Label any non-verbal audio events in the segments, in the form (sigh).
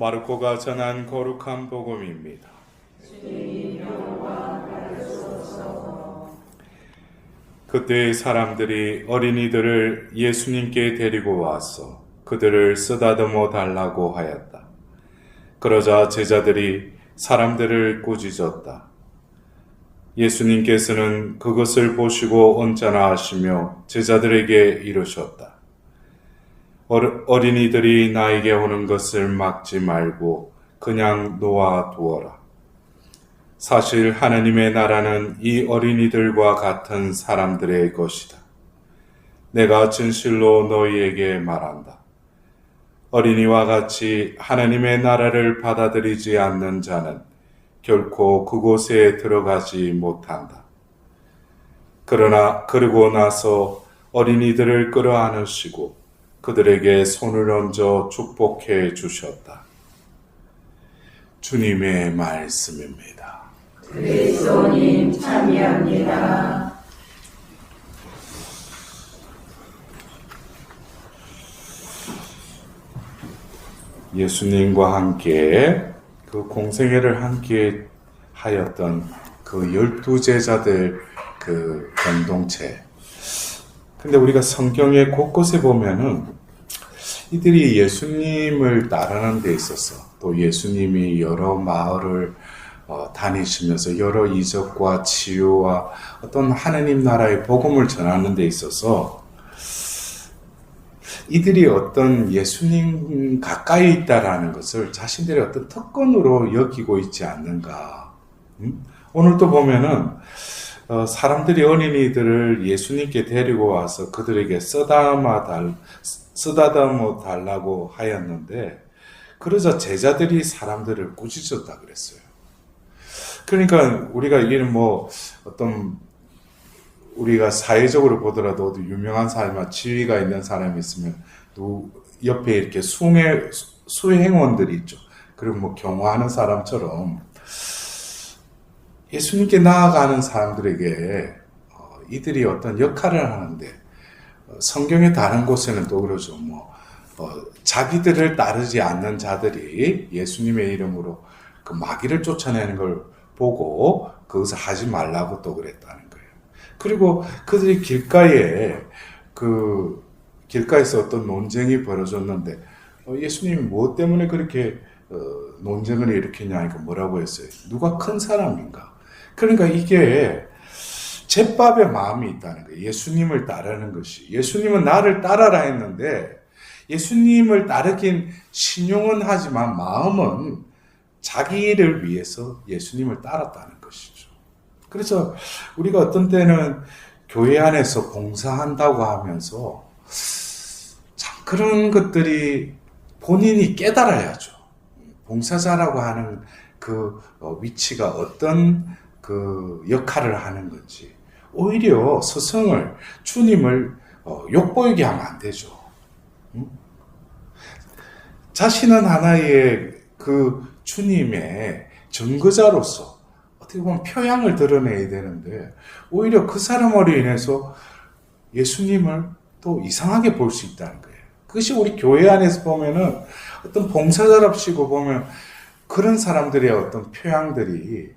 마르코가 전한 거룩한 복음입니다. 그때 사람들이 어린이들을 예수님께 데리고 와서 그들을 쓰다듬어 달라고 하였다. 그러자 제자들이 사람들을 꾸짖었다. 예수님께서는 그것을 보시고 언짢아 하시며 제자들에게 이르셨다. 어린이들이 나에게 오는 것을 막지 말고 그냥 놓아 두어라. 사실 하나님의 나라는 이 어린이들과 같은 사람들의 것이다. 내가 진실로 너희에게 말한다. 어린이와 같이 하나님의 나라를 받아들이지 않는 자는 결코 그곳에 들어가지 못한다. 그러나 그러고 나서 어린이들을 끌어안으시고 그들에게 손을 얹어 축복해 주셨다. 주님의 말씀입니다. 그리스도님 참여합니다. 예수님과 함께 그 공생애를 함께 하였던 그 열두 제자들 그 공동체. 근데 우리가 성경의 곳곳에 보면은 이들이 예수님을 따르는 데 있어서 또 예수님이 여러 마을을 어, 다니시면서 여러 이적과 치유와 어떤 하나님 나라의 복음을 전하는 데 있어서 이들이 어떤 예수님 가까이 있다라는 것을 자신들의 어떤 특권으로 여기고 있지 않는가. 음? 오늘도 보면은 어, 사람들이 어린이들을 예수님께 데리고 와서 그들에게 쓰다마 달, 쓰다듬어 달라고 하였는데 그러자 제자들이 사람들을 꾸짖었다 그랬어요. 그러니까 우리가 이는 뭐 어떤 우리가 사회적으로 보더라도 유명한 사람이나 지위가 있는 사람이 있으면 또 옆에 이렇게 수행, 수행원들이 있죠. 그리고 뭐 경호하는 사람처럼 예수님께 나아가는 사람들에게 어, 이들이 어떤 역할을 하는데 어, 성경의 다른 곳에는 또 그러죠. 뭐 어, 자기들을 따르지 않는 자들이 예수님의 이름으로 그 마귀를 쫓아내는 걸 보고 그것을 하지 말라고 또 그랬다는 거예요. 그리고 그들이 길가에 그 길가에서 어떤 논쟁이 벌어졌는데 어, 예수님이 무엇 때문에 그렇게 어, 논쟁을 일으키냐 하니까 뭐라고 했어요? 누가 큰 사람인가? 그러니까 이게 제밥의 마음이 있다는 거예요. 예수님을 따르는 것이. 예수님은 나를 따라라 했는데 예수님을 따르긴 신용은 하지만 마음은 자기를 위해서 예수님을 따랐다는 것이죠. 그래서 우리가 어떤 때는 교회 안에서 봉사한다고 하면서 참 그런 것들이 본인이 깨달아야죠. 봉사자라고 하는 그 어, 위치가 어떤 그 역할을 하는 건지 오히려 스승을 주님을 어, 욕보이게 하면 안 되죠. 음? 자신은 하나의 그 주님의 증거자로서 어떻게 보면 표양을 드러내야 되는데 오히려 그 사람으로 인해서 예수님을 또 이상하게 볼 수 있다는 거예요. 그것이 우리 교회 안에서 보면은 어떤 봉사자랍시고 보면 그런 사람들의 어떤 표양들이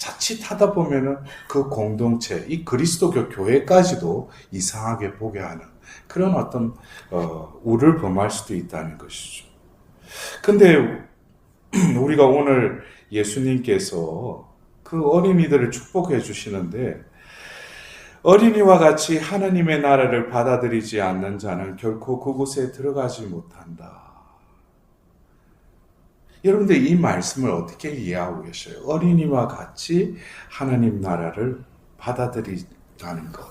자칫 하다 보면은 그 공동체, 이 그리스도교 교회까지도 이상하게 보게 하는 그런 어떤 어, 우를 범할 수도 있다는 것이죠. 근데 (clears throat) 우리가 오늘 예수님께서 그 어린이들을 축복해 주시는데 어린이와 같이 하나님의 나라를 받아들이지 않는 자는 결코 그곳에 들어가지 못한다. 여러분들 이 말씀을 어떻게 이해하고 계셔요? 어린이와 같이 하나님 나라를 받아들이자는 것.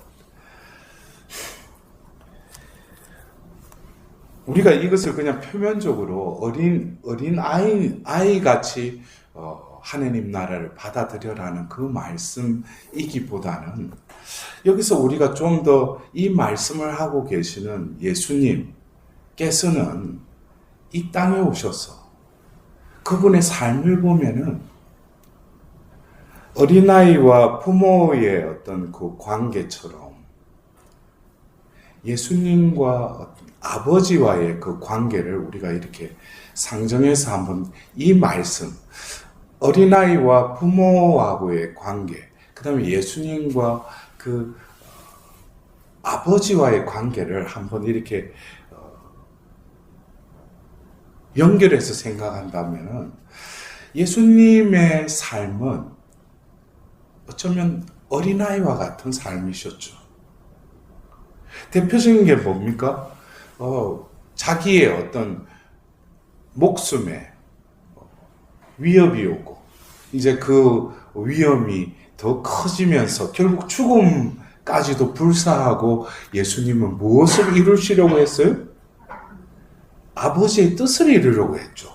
우리가 이것을 그냥 표면적으로 어린 어린 아이 아이 같이 어, 하나님 나라를 받아들여라는 그 말씀이기보다는 여기서 우리가 좀 더 이 말씀을 하고 계시는 예수님께서는 이 땅에 오셔서 그분의 삶을 보면은 어린아이와 부모의 어떤 그 관계처럼 예수님과 아버지와의 그 관계를 우리가 이렇게 상정해서 한번 이 말씀, 어린아이와 부모하고의 관계, 그 다음에 예수님과 그 어, 아버지와의 관계를 한번 이렇게 어, 연결해서 생각한다면 예수님의 삶은 어쩌면 어린아이와 같은 삶이셨죠. 대표적인 게 뭡니까? 어, 자기의 어떤 목숨에 위협이 오고, 이제 그 위험이 더 커지면서 결국 죽음까지도 불사하고 예수님은 무엇을 이루시려고 했어요? 아버지의 뜻을 이루려고 했죠.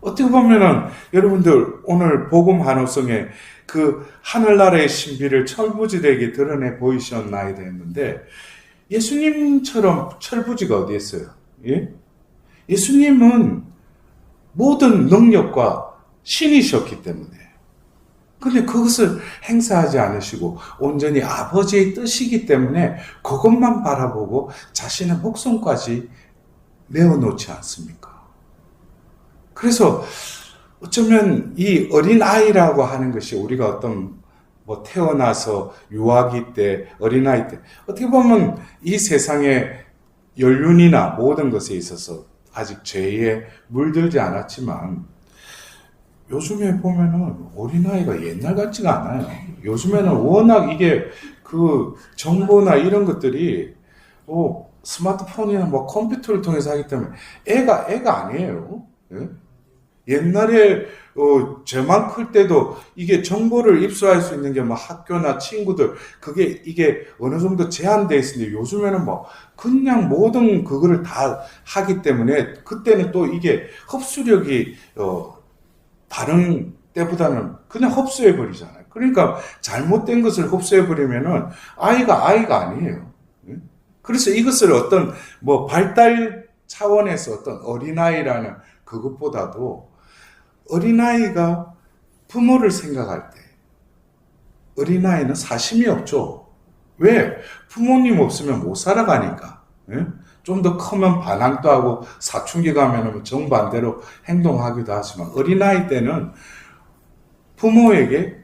어떻게 보면은 여러분들 오늘 복음 한호성에 그 하늘나라의 신비를 철부지되게 드러내 보이셨나이다 했는데 예수님처럼 철부지가 어디 있어요? 예? 예수님은 모든 능력과 신이셨기 때문에 근데 그것을 행사하지 않으시고 온전히 아버지의 뜻이기 때문에 그것만 바라보고 자신의 목숨까지 내어놓지 않습니까? 그래서 어쩌면 이 어린 아이라고 하는 것이 우리가 어떤 뭐 태어나서 유아기 때 어린아이 때 어떻게 보면 이 세상에 연륜이나 모든 것에 있어서 아직 죄에 물들지 않았지만 요즘에 보면은 어린아이가 옛날 같지가 않아요. 요즘에는 워낙 이게 그 정보나 이런 것들이 뭐 스마트폰이나 뭐 컴퓨터를 통해서 하기 때문에 애가 애가 아니에요. 예? 옛날에 어, 제만 클 때도 이게 정보를 입수할 수 있는 게 뭐 학교나 친구들 그게 이게 어느 정도 제한돼 있는데 요즘에는 뭐 그냥 모든 그거를 다 하기 때문에 그때는 또 이게 흡수력이 어, 다른 때보다는 그냥 흡수해 버리잖아요. 그러니까 잘못된 것을 흡수해 버리면은 아이가 아이가 아니에요. 예? 그래서 이것을 어떤 뭐 발달 차원에서 어떤 어린아이라는 그것보다도 어린아이가 부모를 생각할 때 어린아이는 사심이 없죠. 왜? 부모님 없으면 못 살아가니까. 좀 더 크면 반항도 하고 사춘기 가면 정반대로 행동하기도 하지만 어린아이 때는 부모에게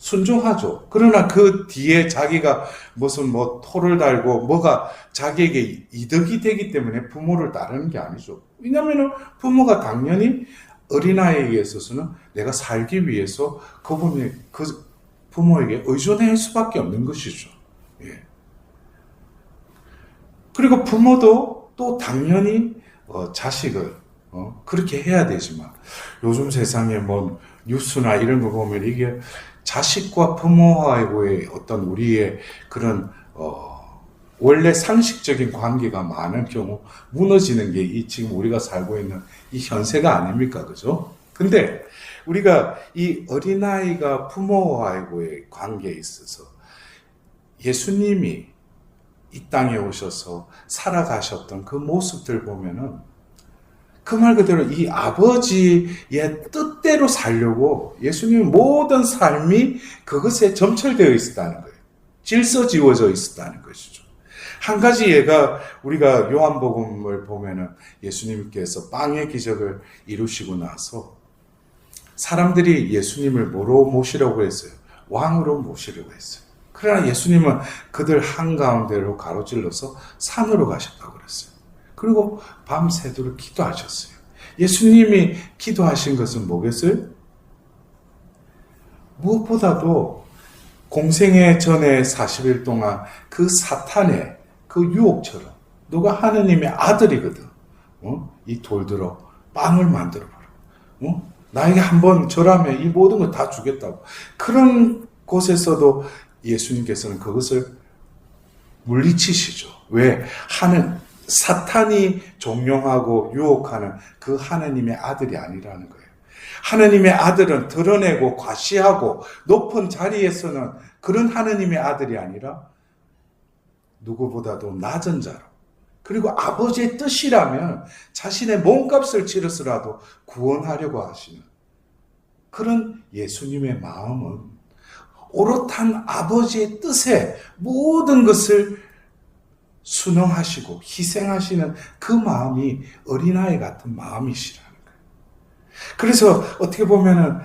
순종하죠. 그러나 그 뒤에 자기가 무슨 뭐 토를 달고 뭐가 자기에게 이득이 되기 때문에 부모를 따르는 게 아니죠. 왜냐하면 부모가 당연히 어린아이에게 있어서는 내가 살기 위해서 그분이 그 부모에게 의존할 수밖에 없는 것이죠. 예. 그리고 부모도 또 당연히 어, 자식을 어, 그렇게 해야 되지만 요즘 세상에 뭐 뉴스나 이런 거 보면 이게 자식과 부모와의 어떤 우리의 그런 어, 원래 상식적인 관계가 많은 경우 무너지는 게 이 지금 우리가 살고 있는 이 현세가 아닙니까? 그죠? 근데 우리가 이 어린아이가 부모와의 관계에 있어서 예수님이 이 땅에 오셔서 살아가셨던 그 모습들 보면은 그 말 그대로 이 아버지의 뜻대로 살려고 예수님의 모든 삶이 그것에 점철되어 있었다는 거예요. 질서 지워져 있었다는 것이죠. 한 가지 예가 우리가 요한복음을 보면은 예수님께서 빵의 기적을 이루시고 나서 사람들이 예수님을 뭐로 모시려고 했어요? 왕으로 모시려고 했어요. 그러나 예수님은 그들 한가운데로 가로질러서 산으로 가셨다고 그랬어요. 그리고 밤새도록 기도하셨어요. 예수님이 기도하신 것은 뭐겠어요? 무엇보다도 공생애 전에 40일 동안 그 사탄의 그 유혹처럼 너가 하느님의 아들이거든. 어? 이 돌들어 빵을 만들어 봐라. 어? 나에게 한번 절하면 이 모든 걸 다 주겠다고. 그런 곳에서도 예수님께서는 그것을 물리치시죠. 왜? 하는 사탄이 종용하고 유혹하는 그 하나님의 아들이 아니라는 거예요. 하나님의 아들은 드러내고 과시하고 높은 자리에서는 그런 하나님의 아들이 아니라 누구보다도 낮은 자로 그리고 아버지의 뜻이라면 자신의 몸값을 치러서라도 구원하려고 하시는 그런 예수님의 마음은 오롯한 아버지의 뜻에 모든 것을 순응하시고 희생하시는 그 마음이 어린아이 같은 마음이시라는 거예요. 그래서 어떻게 보면은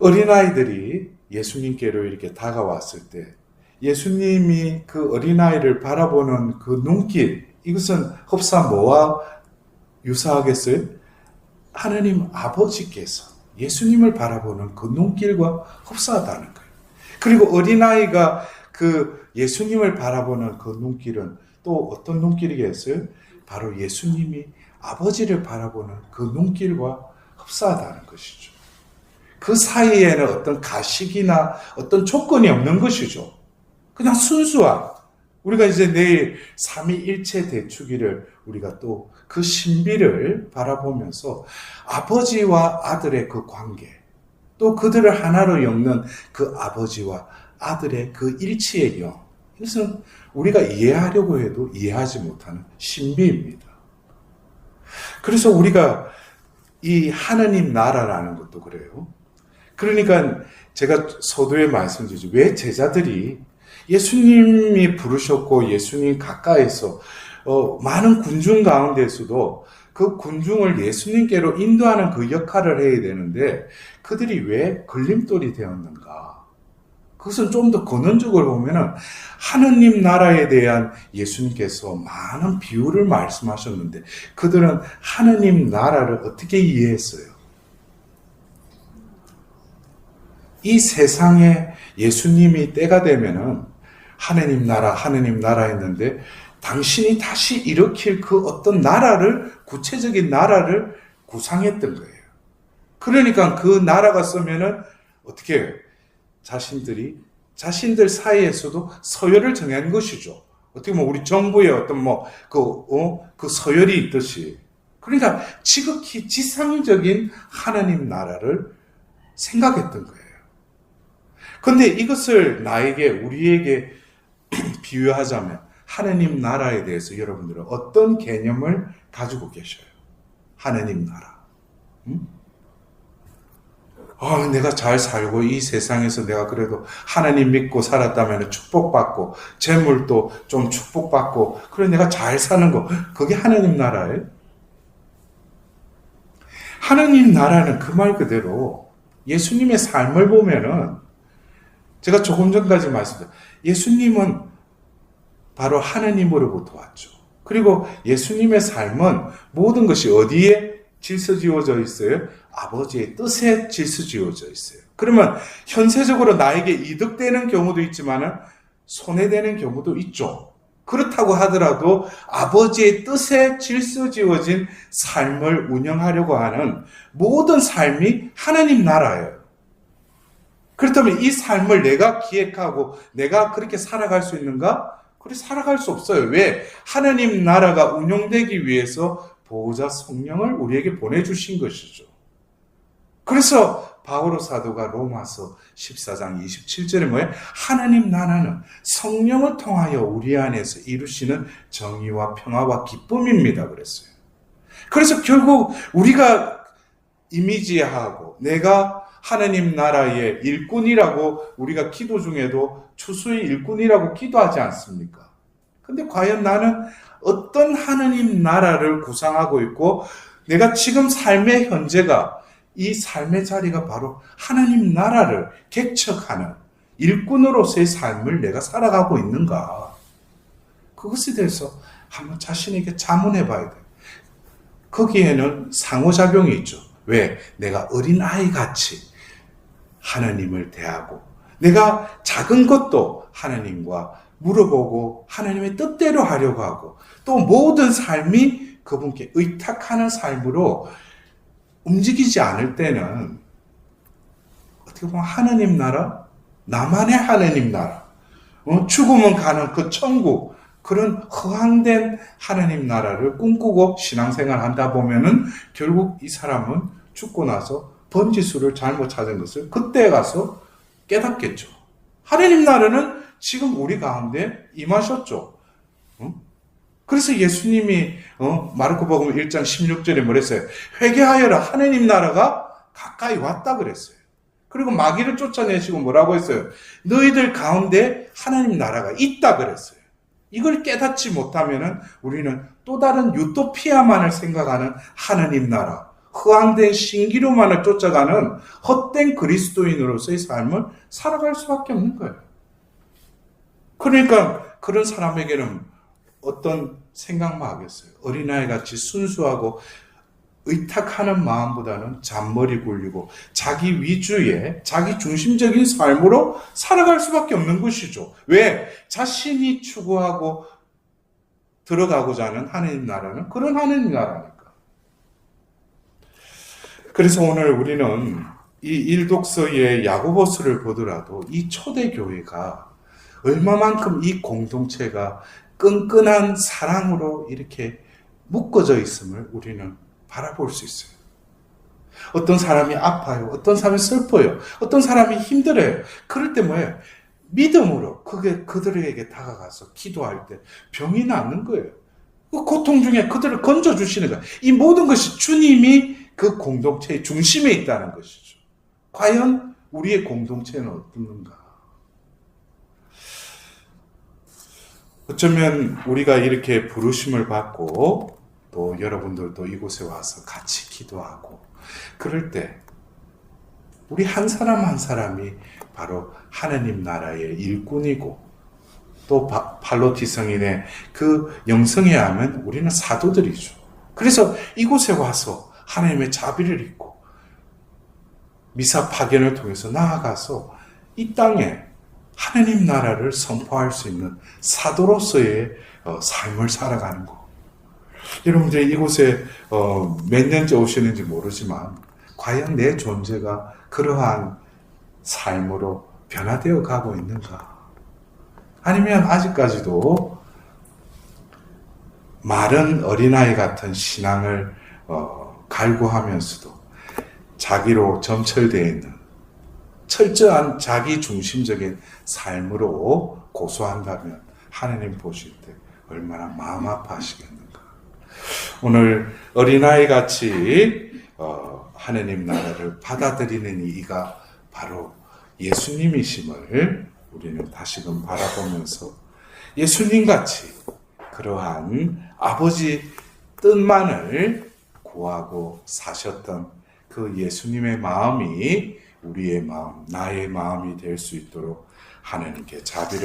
어린아이들이 예수님께로 이렇게 다가왔을 때 예수님이 그 어린아이를 바라보는 그 눈길, 이것은 흡사 뭐와 유사하겠어요? 하느님 아버지께서 예수님을 바라보는 그 눈길과 흡사하다는 거예요. 그리고 어린아이가 그 예수님을 바라보는 그 눈길은 또 어떤 눈길이겠어요? 바로 예수님이 아버지를 바라보는 그 눈길과 흡사하다는 것이죠. 그 사이에는 어떤 가식이나 어떤 조건이 없는 것이죠. 그냥 순수한 우리가 이제 내일 삼위일체 대축일을 우리가 또 그 신비를 바라보면서 아버지와 아들의 그 관계 또 그들을 하나로 엮는 그 아버지와 아들의 그 일치의 영 이것은 우리가 이해하려고 해도 이해하지 못하는 신비입니다. 그래서 우리가 이 하느님 나라라는 것도 그래요. 그러니까 제가 서두에 말씀드리죠. 왜 제자들이 예수님이 부르셨고 예수님 가까이서 어, 많은 군중 가운데서도 그 군중을 예수님께로 인도하는 그 역할을 해야 되는데 그들이 왜 걸림돌이 되었는가? 그것은 좀 더 근원적으로 보면은 하느님 나라에 대한 예수님께서 많은 비유를 말씀하셨는데 그들은 하느님 나라를 어떻게 이해했어요? 이 세상에 예수님이 때가 되면은 하느님 나라, 하느님 나라 했는데 당신이 다시 일으킬 그 어떤 나라를, 구체적인 나라를 구상했던 거예요. 그러니까 그 나라가 쓰면은 어떻게? 자신들이, 자신들 사이에서도 서열을 정한 것이죠. 어떻게 보면 우리 정부의 어떤 뭐, 그, 어, 그 서열이 있듯이. 그러니까 지극히 지상적인 하나님 나라를 생각했던 거예요. 근데 이것을 나에게, 우리에게 (clears throat) 비유하자면 하느님 나라에 대해서 여러분들은 어떤 개념을 가지고 계셔요? 하느님 나라. 음? 아, 내가 잘 살고 이 세상에서 내가 그래도 하나님 믿고 살았다면 축복받고 재물도 좀 축복받고 그래 내가 잘 사는 거 그게 하나님 나라예요? 하나님 나라는 그 말 그대로 예수님의 삶을 보면은 제가 조금 전까지 말씀드렸 예수님은 바로 하나님으로부터 왔죠. 그리고 예수님의 삶은 모든 것이 어디에 질서지어져 있어요? 아버지의 뜻에 질서지어져 있어요. 그러면 현세적으로 나에게 이득되는 경우도 있지만은 손해되는 경우도 있죠. 그렇다고 하더라도 아버지의 뜻에 질서지어진 삶을 운영하려고 하는 모든 삶이 하나님 나라예요. 그렇다면 이 삶을 내가 기획하고 내가 그렇게 살아갈 수 있는가? 그렇게 살아갈 수 없어요. 왜? 하나님 나라가 운영되기 위해서 보호자 성령을 우리에게 보내주신 것이죠. 그래서 바오로 사도가 로마서 14장 27절에 뭐예요? 하나님 나라는 성령을 통하여 우리 안에서 이루시는 정의와 평화와 기쁨입니다. 그랬어요. 그래서 결국 우리가 이미지하고 내가 하나님 나라의 일꾼이라고 우리가 기도 중에도 추수의 일꾼이라고 기도하지 않습니까? 근데 과연 나는 어떤 하나님 나라를 구상하고 있고 내가 지금 삶의 현재가 이 삶의 자리가 바로 하나님 나라를 객척하는 일꾼으로서의 삶을 내가 살아가고 있는가? 그것에 대해서 한번 자신에게 자문해 봐야 돼. 거기에는 상호작용이 있죠. 왜? 내가 어린아이 같이 하나님을 대하고, 내가 작은 것도 하나님과 물어보고, 하나님의 뜻대로 하려고 하고, 또 모든 삶이 그분께 의탁하는 삶으로 움직이지 않을 때는, 어떻게 보면 하나님 나라, 나만의 하나님 나라, 어? 죽으면 가는 그 천국, 그런 허황된 하나님 나라를 꿈꾸고 신앙생활 한다 보면은 결국 이 사람은 죽고 나서 번지수를 잘못 찾은 것을 그때 가서 깨닫겠죠. 하나님 나라는 지금 우리 가운데 임하셨죠. 어? 그래서 예수님이 어? 마르코복음 1장 16절에 뭐랬어요? 회개하여라 하나님 나라가 가까이 왔다 그랬어요. 그리고 마귀를 쫓아내시고 뭐라고 했어요? 너희들 가운데 하나님 나라가 있다 그랬어요. 이걸 깨닫지 못하면은 우리는 또 다른 유토피아만을 생각하는 하느님 나라, 허황된 신기로만을 쫓아가는 헛된 그리스도인으로서의 삶을 살아갈 수밖에 없는 거예요. 그러니까 그런 사람에게는 어떤 생각만 하겠어요. 어린아이 같이 순수하고 의탁하는 마음보다는 잔머리 굴리고 자기 위주의 자기 중심적인 삶으로 살아갈 수밖에 없는 것이죠. 왜? 자신이 추구하고 들어가고자 하는 하느님 나라는 그런 하느님 나라니까. 그래서 오늘 우리는 이 일독서의 야고보스를 보더라도 이 초대교회가 얼마만큼 이 공동체가 끈끈한 사랑으로 이렇게 묶어져 있음을 우리는 바라볼 수 있어요. 어떤 사람이 아파요. 어떤 사람이 슬퍼요. 어떤 사람이 힘들어요. 그럴 때 뭐예요? 믿음으로 그게 그들에게 다가가서 기도할 때 병이 낫는 거예요. 그 고통 중에 그들을 건져 주시는 거예요. 이 모든 것이 주님이 그 공동체의 중심에 있다는 것이죠. 과연 우리의 공동체는 어떻는가? 어쩌면 우리가 이렇게 부르심을 받고 또 여러분들도 이곳에 와서 같이 기도하고 그럴 때 우리 한 사람 한 사람이 바로 하느님 나라의 일꾼이고 또 바- 발로티 성인의 그 영성에 하면 우리는 사도들이죠. 그래서 이곳에 와서 하나님의 자비를 입고 미사 파견을 통해서 나아가서 이 땅에 하느님 나라를 선포할 수 있는 사도로서의 어, 삶을 살아가는 거. 여러분들이 이곳에 어, 몇 년째 오시는지 모르지만 과연 내 존재가 그러한 삶으로 변화되어 가고 있는가? 아니면 아직까지도 마른 어린아이 같은 신앙을 어, 갈구하면서도 자기로 점철되어 있는 철저한 자기 중심적인 삶으로 고소한다면 하느님 보실 때 얼마나 마음 아파하시겠는가. 오늘 어린아이 같이 어, 하느님 나라를 받아들이는 이가 바로 예수님이심을 우리는 다시금 바라보면서 예수님 같이 그러한 아버지 뜻만을 구하고 사셨던 그 예수님의 마음이 우리의 마음, 나의 마음이 될 수 있도록 하나님께 자비를